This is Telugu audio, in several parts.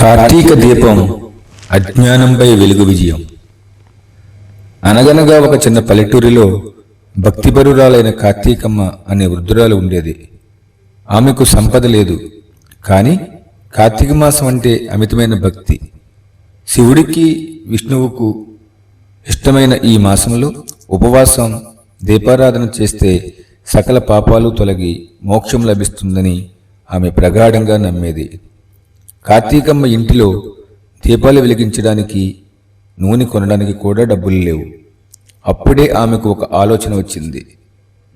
కార్తీక దీపం అజ్ఞానంపై వెలుగు విజయం. అనగనగా ఒక చిన్న పల్లెటూరిలో భక్తిపరురాలైన కార్తీకమ్మ అనే వృద్ధురాలు ఉండేది. ఆమెకు సంపద లేదు కానీ కార్తీక మాసం అంటే అమితమైన భక్తి. శివుడికి విష్ణువుకు ఇష్టమైన ఈ మాసంలో ఉపవాసం దీపారాధన చేస్తే సకల పాపాలు తొలగి మోక్షం లభిస్తుందని ఆమె ప్రగాఢంగా నమ్మేది. కార్తీకమ్మ ఇంటిలో దీపాలు వెలిగించడానికి నూనె కొనడానికి కూడా డబ్బులు లేవు. అప్పుడే ఆమెకు ఒక ఆలోచన వచ్చింది.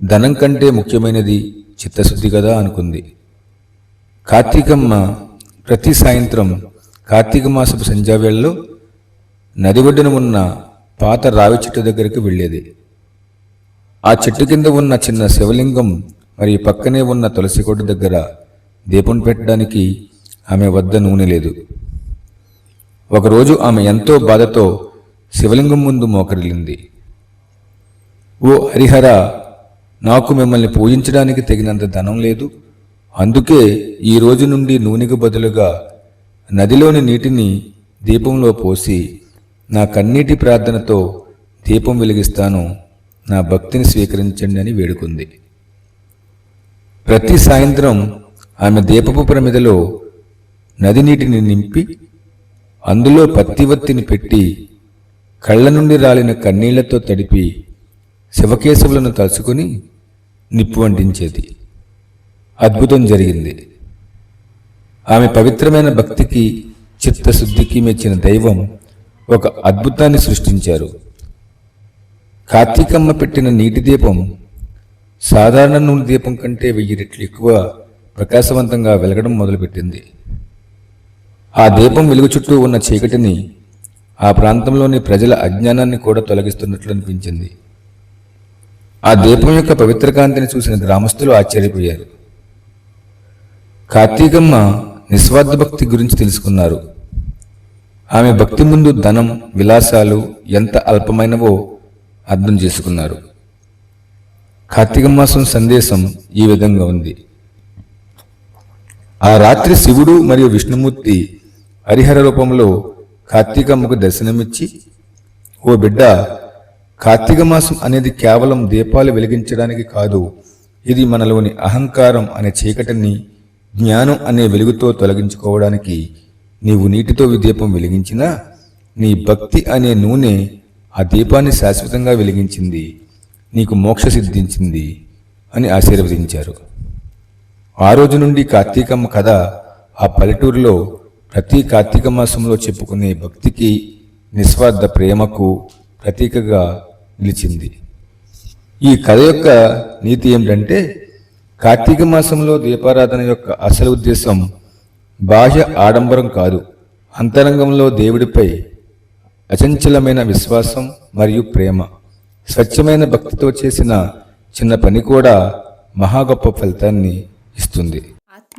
ధనం కంటే ముఖ్యమైనది చిత్తశుద్ధి కదా అనుకుంది. కార్తీకమ్మ ప్రతి సాయంత్రం కార్తీక మాసపు సంధ్యావేళలో నది ఒడ్డున ఉన్న పాత రావి చెట్టు దగ్గరికి వెళ్ళేది. ఆ చెట్టు కింద ఉన్న చిన్న శివలింగం మరియు పక్కనే ఉన్న తులసి కొట్టు దగ్గర దీపం పెట్టడానికి ఆమె వద్ద నూనె లేదు. ఒకరోజు ఆమె ఎంతో బాధతో శివలింగం ముందు మోకరిల్లింది. ఓ హరిహర నాకు మిమ్మల్ని పూజించడానికి తగినంత ధనం లేదు. అందుకే ఈ రోజు నుండి నూనెకు బదులుగా నదిలోని నీటిని దీపంలో పోసి నా కన్నీటి ప్రార్థనతో దీపం వెలిగిస్తాను. నా భక్తిని స్వీకరించండి అని వేడుకుంది. ప్రతి సాయంత్రం ఆమె దీపపు ప్రమిదలో నది నీటిని నింపి అందులో పత్తివత్తిని పెట్టి కళ్ళ నుండి రాలిన కన్నీళ్ళతో తడిపి శివకేశవులను తలుచుకుని నిప్పు అంటించేది అద్భుతం జరిగింది. ఆమె పవిత్రమైన భక్తికి చిత్తశుద్ధికి మెచ్చిన దైవం ఒక అద్భుతాన్ని సృష్టించారు. కార్తీకమ్మ పెట్టిన నీటి దీపం సాధారణ నూనె దీపం కంటే వెయ్యి రెట్లు ఎక్కువ ప్రకాశవంతంగా వెలగడం మొదలుపెట్టింది. ఆ దీపం వెలుగు చుట్టూ ఉన్న చీకటిని ఆ ప్రాంతంలోని ప్రజల అజ్ఞానాన్ని కూడా తొలగిస్తున్నట్లు అనిపించింది. ఆ దీపం యొక్క పవిత్ర కాంతిని చూసిన గ్రామస్తులు ఆశ్చర్యపోయారు. కార్తీకమ్మ నిస్వార్థ భక్తి గురించి తెలుసుకున్నారు. ఆమె భక్తి ముందు ధనం విలాసాలు ఎంత అల్పమైనవో అర్థం చేసుకున్నారు. కార్తీక మాసం సందేశం ఈ విధంగా ఉంది. ఆ రాత్రి శివుడు మరియు విష్ణుమూర్తి హరిహర రూపంలో కార్తీకమ్మకు దర్శనమిచ్చి ఓ బిడ్డ కార్తీక మాసం అనేది కేవలం దీపాలు వెలిగించడానికి కాదు. ఇది మనలోని అహంకారం అనే చీకటిని జ్ఞానం అనే వెలుగుతో తొలగించుకోవడానికి నీవు నీటితో దీపం వెలిగించినా నీ భక్తి అనే నూనె ఆ దీపాన్ని శాశ్వతంగా వెలిగించింది. నీకు మోక్ష సిద్ధించింది అని ఆశీర్వదించారు. ఆ రోజు నుండి కార్తీకమ్మ కథ ఆ పల్లెటూరులో ప్రతి కార్తీక మాసంలో చెప్పుకునే భక్తికి నిస్వార్థ ప్రేమకు ప్రతీకగా నిలిచింది. ఈ కథ యొక్క నీతి ఏమిటంటే కార్తీక మాసంలో దీపారాధన యొక్క అసలు ఉద్దేశం బాహ్య ఆడంబరం కాదు. అంతరంగంలో దేవుడిపై అచంచలమైన విశ్వాసం మరియు ప్రేమ స్వచ్ఛమైన భక్తితో చేసిన చిన్న పని కూడా మహా గొప్ప ఫలితాన్ని ఇస్తుంది.